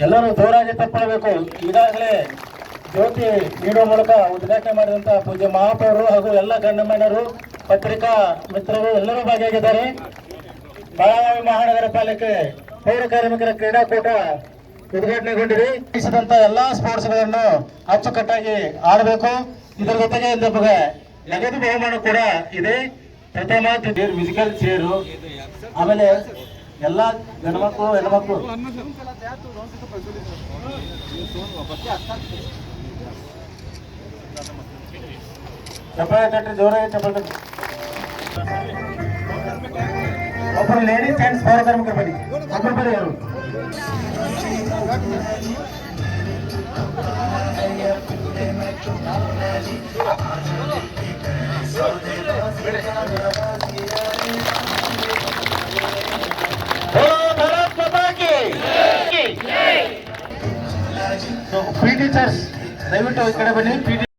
ಎಲ್ಲರೂ ಜೋರಾಗಿ ತಪ್ಪಬೇಕು. ಈಗಾಗಲೇ ಜ್ಯೋತಿ ನೀಡುವ ಮೂಲಕ ಉದ್ಘಾಟನೆ ಮಾಡಿದಂತ ಪೂಜ್ಯ ಮಹಾಪೌರರು ಹಾಗೂ ಎಲ್ಲ ಗಣ್ಯಮಾನ್ಯರು, ಪತ್ರಿಕಾ ಮಿತ್ರರು ಎಲ್ಲರೂ ಭಾಗಿಯಾಗಿದ್ದಾರೆ. ಬೆಳಗಾವಿ ಮಹಾನಗರ ಪಾಲಿಕೆ ಪೌರ ಕಾರ್ಮಿಕರ ಕ್ರೀಡಾಕೂಟ ಉದ್ಘಾಟನೆಗೊಂಡಿದೆ. ದೇಶದಂತ ಎಲ್ಲಾ ಸ್ಪೋರ್ಟ್ಸ್ಗಳನ್ನು ಅಚ್ಚುಕಟ್ಟಾಗಿ ಆಡಬೇಕು. ಇದರ ಜೊತೆಗೆ ನಮಗೆ ನಗದು ಬಹುಮಾನ ಕೂಡ ಇದೆ. ಪ್ರಥಮ ಮ್ಯೂಸಿಕಲ್ ಚೇರು. ಆಮೇಲೆ ಎಲ್ಲಾ ಗಂಡ್ಮಕ್ಳು ಹೆಣ್ಮಕ್ಳು ಚಪ್ಪಾಳೆ ತಟ್ಟಿ ಜೋರಾಗಿ ಚಪ್ಪಾಳೆ ತಟ್ಟಿ ಒಬ್ಬರು ಲೇಡೀಸ್ ಅಂಡ್ ಪೌರ ಕಾರ್ಮಿಕರು ಬನ್ನಿ ಒಬ್ಬರು ಬನ್ನಿ ಯಾರು ಪಿ ಟೀಚರ್ಸ್ ದಯವಿಟ್ಟು ಈ ಕಡೆ ಬನ್ನಿ ಪಿ